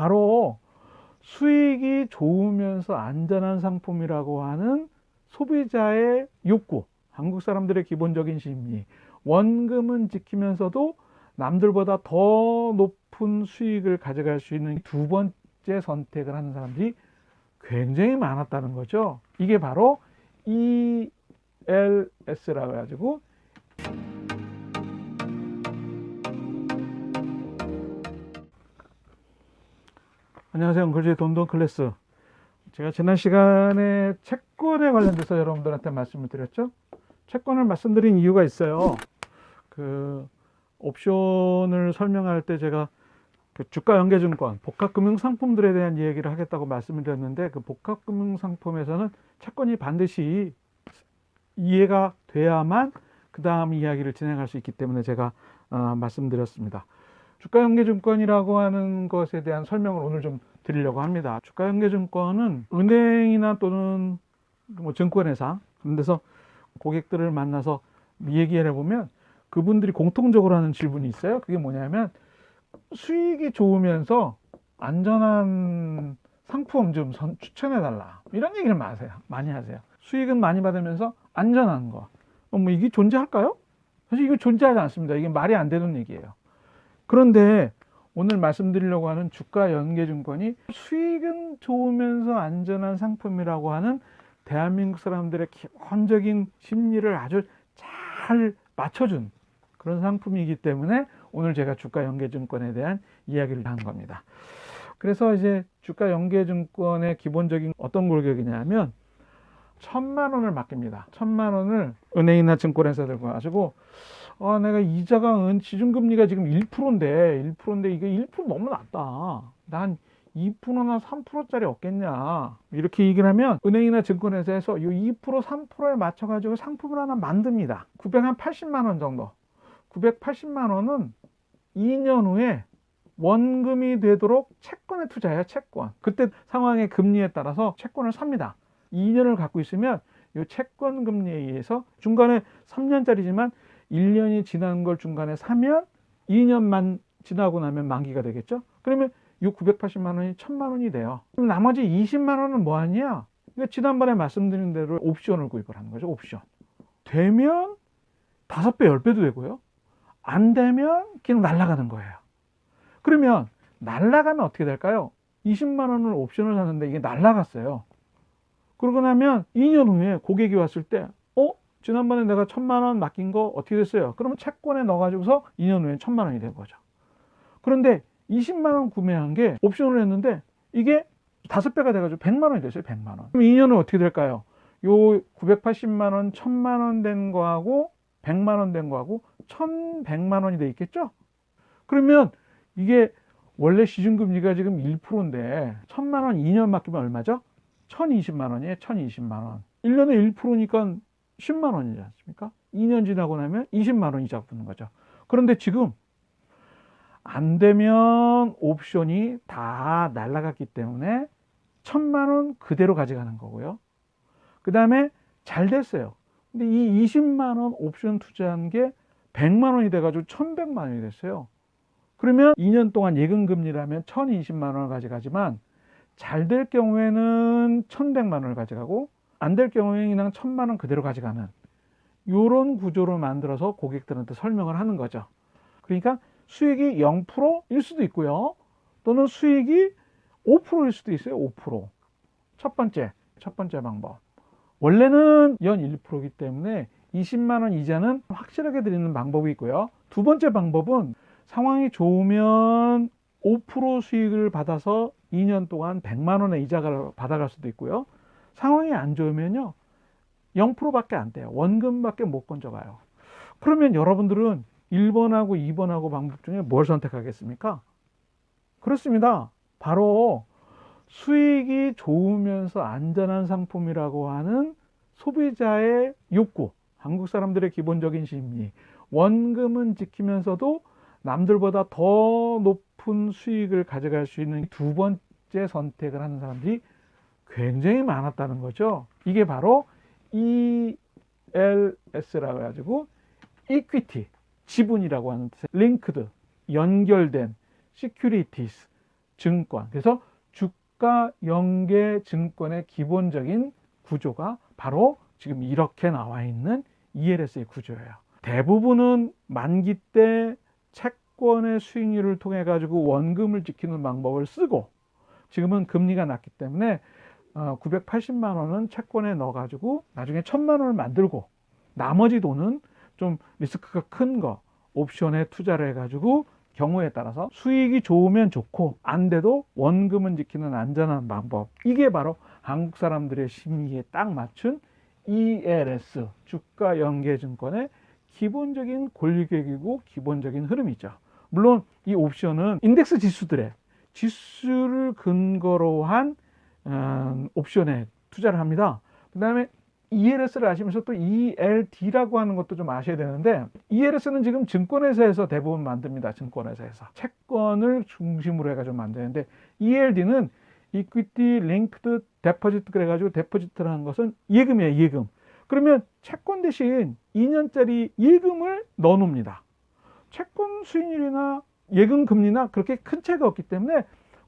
바로 수익이 좋으면서 안전한 상품이라고 하는 소비자의 욕구, 한국 사람들의 기본적인 심리, 원금은 지키면서도 남들보다 더 높은 수익을 가져갈 수 있는 두 번째 선택을 하는 사람들이 굉장히 많았다는 거죠. 이게 바로 ELS라고 해가지고 안녕하세요. 글씨 돈돈 클래스. 제가 지난 시간에 채권에 관련돼서 여러분들한테 말씀을 드렸죠. 채권을 말씀드린 이유가 있어요. 그 옵션을 설명할 때 제가 그 주가 연계증권, 복합금융 상품들에 대한 얘기를 하겠다고 말씀을 드렸는데 그 복합금융 상품에서는 채권이 반드시 이해가 돼야만 그 다음 이야기를 진행할 수 있기 때문에 제가 어, 말씀드렸습니다. 주가연계증권이라고 하는 것에 대한 설명을 오늘 좀 드리려고 합니다. 주가연계증권은 은행이나 또는 뭐 증권회사 그런 데서 고객들을 만나서 얘기를 해보면 그분들이 공통적으로 하는 질문이 있어요. 그게 뭐냐면 수익이 좋으면서 안전한 상품 좀 선- 추천해 달라. 이런 얘기를 많이 하세요. 많이 하세요. 수익은 많이 받으면서 안전한 거. 어, 뭐 이게 존재할까요? 사실 이거 존재하지 않습니다. 이게 말이 안 되는 얘기예요. 그런데 오늘 말씀드리려고 하는 주가 연계증권이 수익은 좋으면서 안전한 상품이라고 하는 대한민국 사람들의 기본적인 심리를 아주 잘 맞춰준 그런 상품이기 때문에 오늘 제가 주가 연계증권에 대한 이야기를 한 겁니다. 그래서 이제 주가 연계증권의 기본적인 어떤 골격이냐면 천만 원을 맡깁니다. 천만 원을 은행이나 증권회사 들고 가지고 아, 내가 이자가 은 지중금리가 지금 1%인데 1%인데 이게 1% 너무 낮다. 난 2%나 3%짜리 없겠냐. 이렇게 얘기를 하면 은행이나 증권회사에서 이 2%, 3%에 맞춰 가지고 상품을 하나 만듭니다. 980만 원 정도. 980만 원은 2년 후에 원금이 되도록 채권에 투자해요, 채권. 그때 상황의 금리에 따라서 채권을 삽니다. 2년을 갖고 있으면 이 채권 금리에 의해서 중간에 3년짜리지만 1년이 지난 걸 중간에 사면 2년만 지나고 나면 만기가 되겠죠? 그러면 이 980만 원이 1000만 원이 돼요. 그럼 나머지 20만 원은 뭐 하냐? 이거 지난번에 말씀드린 대로 옵션을 구입을 하는 거죠, 옵션. 되면 5배, 10배도 되고요. 안 되면 그냥 날아가는 거예요. 그러면 날아가면 어떻게 될까요? 20만 원을 옵션을 샀는데 이게 날아갔어요. 그러고 나면 2년 후에 고객이 왔을 때, 어? 지난번에 내가 천만 원 맡긴 거 어떻게 됐어요? 그러면 채권에 넣어가지고서 2년 후에 천만 원이 된 거죠. 그런데 20만 원 구매한 게 옵션을 했는데 이게 다섯 배가 돼가지고 100만 원이 됐어요. 100만 원. 그럼 2년은 어떻게 될까요? 요 980만 원, 1000만 원 된 거하고 100만 원 된 거하고 1100만 원이 돼 있겠죠? 그러면 이게 원래 시중금리가 지금 1%인데 1000만 원 2년 맡기면 얼마죠? 1020만 원이에요. 1020만 원. 1년에 1%니까 10만 원이지 않습니까? 2년 지나고 나면 20만 원 이자 붙는 거죠. 그런데 지금 안 되면 옵션이 다 날라갔기 때문에 천만 원 그대로 가져가는 거고요. 그 다음에 잘 됐어요. 근데 이 20만 원 옵션 투자한 게 100만 원이 돼가지고 1100만 원이 됐어요. 그러면 2년 동안 예금 금리라면 1020만 원을 가져가지만 잘 될 경우에는 1100만 원을 가져가고 안 될 경우에는 그냥 1000만 원 그대로 가져가는 이런 구조를 만들어서 고객들한테 설명을 하는 거죠. 그러니까 수익이 0%일 수도 있고요. 또는 수익이 5%일 수도 있어요. 5%. 첫 번째, 첫 번째 방법. 원래는 연 1%이기 때문에 20만 원 이자는 확실하게 드리는 방법이 있고요. 두 번째 방법은 상황이 좋으면 5% 수익을 받아서 2년 동안 100만 원의 이자를 받아갈 수도 있고요. 상황이 안 좋으면요. 0%밖에 안 돼요. 원금밖에 못 건져가요. 그러면 여러분들은 1번하고 2번하고 방법 중에 뭘 선택하겠습니까? 그렇습니다. 바로 수익이 좋으면서 안전한 상품이라고 하는 소비자의 욕구, 한국 사람들의 기본적인 심리, 원금은 지키면서도 남들보다 더 높은 수익을 가져갈 수 있는 두 번째 선택을 하는 사람들이 굉장히 많았다는 거죠. 이게 바로 ELS라고 해가지고 이퀴티, 지분이라고 하는 뜻의 링크드, 연결된 시큐리티스, 증권. 그래서 주가 연계 증권의 기본적인 구조가 바로 지금 이렇게 나와 있는 ELS의 구조예요. 대부분은 만기 때 채권의 수익률을 통해 가지고 원금을 지키는 방법을 쓰고 지금은 금리가 낮기 때문에 어, 980만 원은 채권에 넣어 가지고 나중에 1000만 원을 만들고 나머지 돈은 좀 리스크가 큰 거 옵션에 투자를 해 가지고 경우에 따라서 수익이 좋으면 좋고 안 돼도 원금은 지키는 안전한 방법 이게 바로 한국 사람들의 심리에 딱 맞춘 ELS 주가 연계증권의 기본적인 권리계획이고 기본적인 흐름이죠. 물론 이 옵션은 인덱스 지수들의 지수를 근거로 한 음, 옵션에 투자를 합니다. 그 다음에 ELS를 아시면서 또 ELD라고 하는 것도 좀 아셔야 되는데 ELS는 지금 증권회사에서 대부분 만듭니다. 증권회사에서 채권을 중심으로 해가지고 만드는데 ELD는 Equity Linked Deposit 그래가지고 데포지트라는 것은 예금이에요. 예금. 그러면 채권 대신 2년짜리 예금을 넣어놓습니다. 채권 수익률이나 예금 금리나 그렇게 큰 차이가 없기 때문에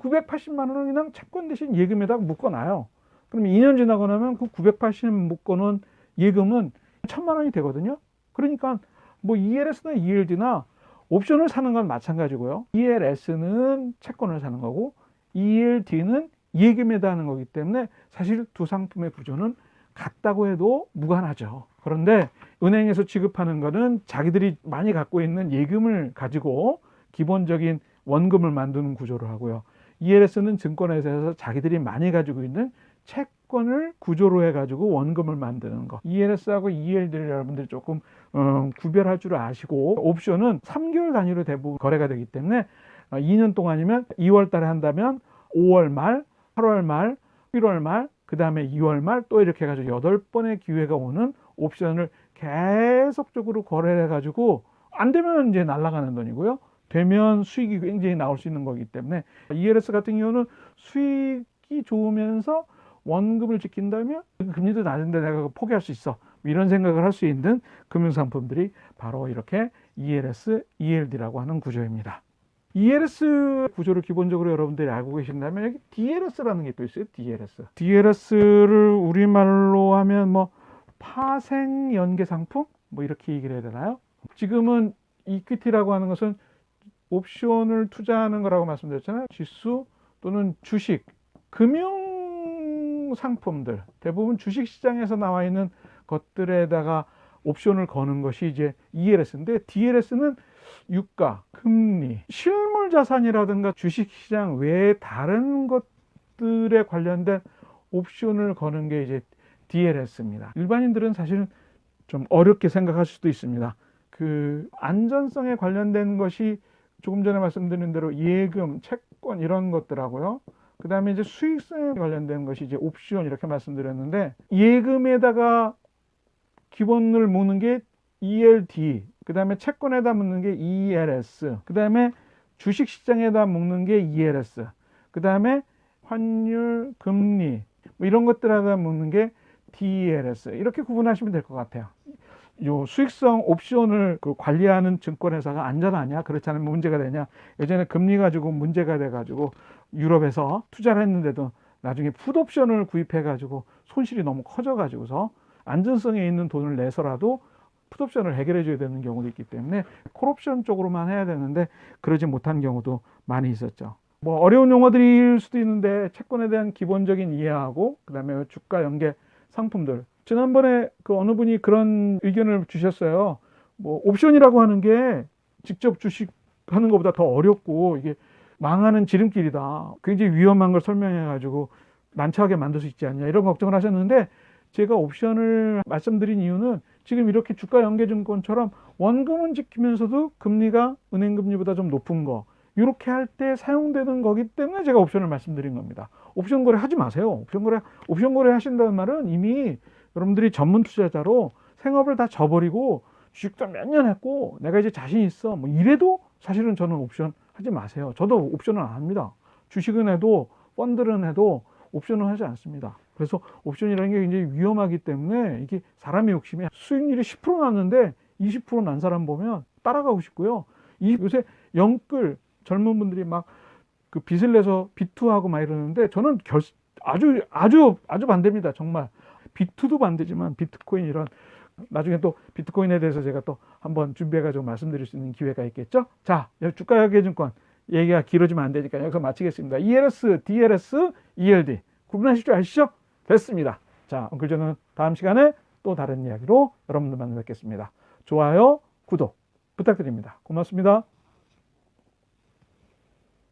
980만 원을 그냥 채권 대신 예금에다 묶어놔요. 그러면 2년 지나고 나면 그 980 묶어놓은 예금은 1000만 원이 되거든요. 그러니까 뭐 ELS나 ELD나 옵션을 사는 건 마찬가지고요. ELS는 채권을 사는 거고 ELD는 예금에다 하는 거기 때문에 사실 두 상품의 구조는 같다고 해도 무관하죠. 그런데 은행에서 지급하는 거는 자기들이 많이 갖고 있는 예금을 가지고 기본적인 원금을 만드는 구조를 하고요. ELS는 증권회사에서 자기들이 많이 가지고 있는 채권을 구조로 해가지고 원금을 만드는 거. ELS하고 ELD를 여러분들이 조금 어, 구별할 줄 아시고 옵션은 3개월 단위로 대부분 거래가 되기 때문에 어, 2년 동안이면 2월 달에 한다면 5월 말, 8월 말, 1월 말, 그 다음에 2월 말 또 이렇게 해가지고 8번의 기회가 오는 옵션을 계속적으로 거래를 해가지고 안 되면 이제 날아가는 돈이고요. 되면 수익이 굉장히 나올 수 있는 거기 때문에 ELS 같은 경우는 수익이 좋으면서 원금을 지킨다면 금리도 낮은데 내가 포기할 수 있어 뭐 이런 생각을 할 수 있는 금융상품들이 바로 이렇게 ELS, ELD라고 하는 구조입니다. ELS 구조를 기본적으로 여러분들이 알고 계신다면 여기 DLS라는 게 또 있어요. DLS. DLS를 우리말로 하면 뭐 파생 연계 상품 뭐 이렇게 얘기를 해야 되나요? 지금은 이퀴티라고 하는 것은 옵션을 투자하는 거라고 말씀드렸잖아요. 지수 또는 주식, 금융 상품들, 대부분 주식 시장에서 나와 있는 것들에다가 옵션을 거는 것이 이제 ELS인데 DLS는 유가, 금리, 실물 자산이라든가 주식 시장 외에 다른 것들에 관련된 옵션을 거는 게 이제 DLS입니다. 일반인들은 사실은 좀 어렵게 생각할 수도 있습니다. 그 안전성에 관련된 것이 조금 전에 말씀드린 대로 예금, 채권 이런 것들하고요. 그 다음에 이제 수익성에 관련된 것이 이제 옵션 이렇게 말씀드렸는데 예금에다가 기본을 모는 게 ELD, 그 다음에 채권에다 묶는 게 ELS, 그 다음에 주식 시장에다 묶는 게 ELS, 그 다음에 환율, 금리 뭐 이런 것들에다 묶는 게 DLS 이렇게 구분하시면 될 것 같아요. 요 수익성 옵션을 그 관리하는 증권회사가 안전하냐 그렇지 않으면 문제가 되냐 예전에 금리 가지고 문제가 돼 가지고 유럽에서 투자를 했는데도 나중에 풋옵션을 구입해 가지고 손실이 너무 커져 가지고서 안전성에 있는 돈을 내서라도 풋옵션을 해결해 줘야 되는 경우도 있기 때문에 콜옵션 쪽으로만 해야 되는데 그러지 못한 경우도 많이 있었죠. 뭐 어려운 용어들일 수도 있는데 채권에 대한 기본적인 이해하고 그다음에 주가 연계 상품들 지난번에 그 어느 분이 그런 의견을 주셨어요. 뭐 옵션이라고 하는 게 직접 주식 하는 것보다 더 어렵고 이게 망하는 지름길이다. 굉장히 위험한 걸 설명해 가지고 난처하게 만들 수 있지 않냐 이런 걱정을 하셨는데 제가 옵션을 말씀드린 이유는 지금 이렇게 주가 연계증권처럼 원금은 지키면서도 금리가 은행 금리보다 좀 높은 거 이렇게 할 때 사용되는 거기 때문에 제가 옵션을 말씀드린 겁니다. 옵션 거래 하지 마세요. 옵션 거래 옵션 거래 하신다는 말은 이미 여러분들이 전문 투자자로 생업을 다 저버리고 주식도 몇 년 했고 내가 이제 자신 있어 뭐 이래도 사실은 저는 옵션 하지 마세요. 저도 옵션을 안 합니다. 주식은 해도 펀드는 해도 옵션을 하지 않습니다. 그래서 옵션이라는 게 굉장히 위험하기 때문에 이게 사람의 욕심이 수익률이 10% 났는데 20%난 사람 보면 따라가고 싶고요. 이 요새 영끌 젊은 분들이 막 그 빚을 내서 비투하고 막 이러는데 저는 결, 아주 아주 아주 반대입니다. 정말 비투도 반대지만 비트코인 이런 나중에 또 비트코인에 대해서 제가 또 한번 준비해가지고 말씀드릴 수 있는 기회가 있겠죠. 자, 주가계증권 얘기가 길어지면 안 되니까 여기서 마치겠습니다. ELS, DLS, ELD 구분하실 줄 아시죠? 됐습니다. 자, 엉클저는 다음 시간에 또 다른 이야기로 여러분들 만나 뵙겠습니다. 좋아요, 구독 부탁드립니다. 고맙습니다.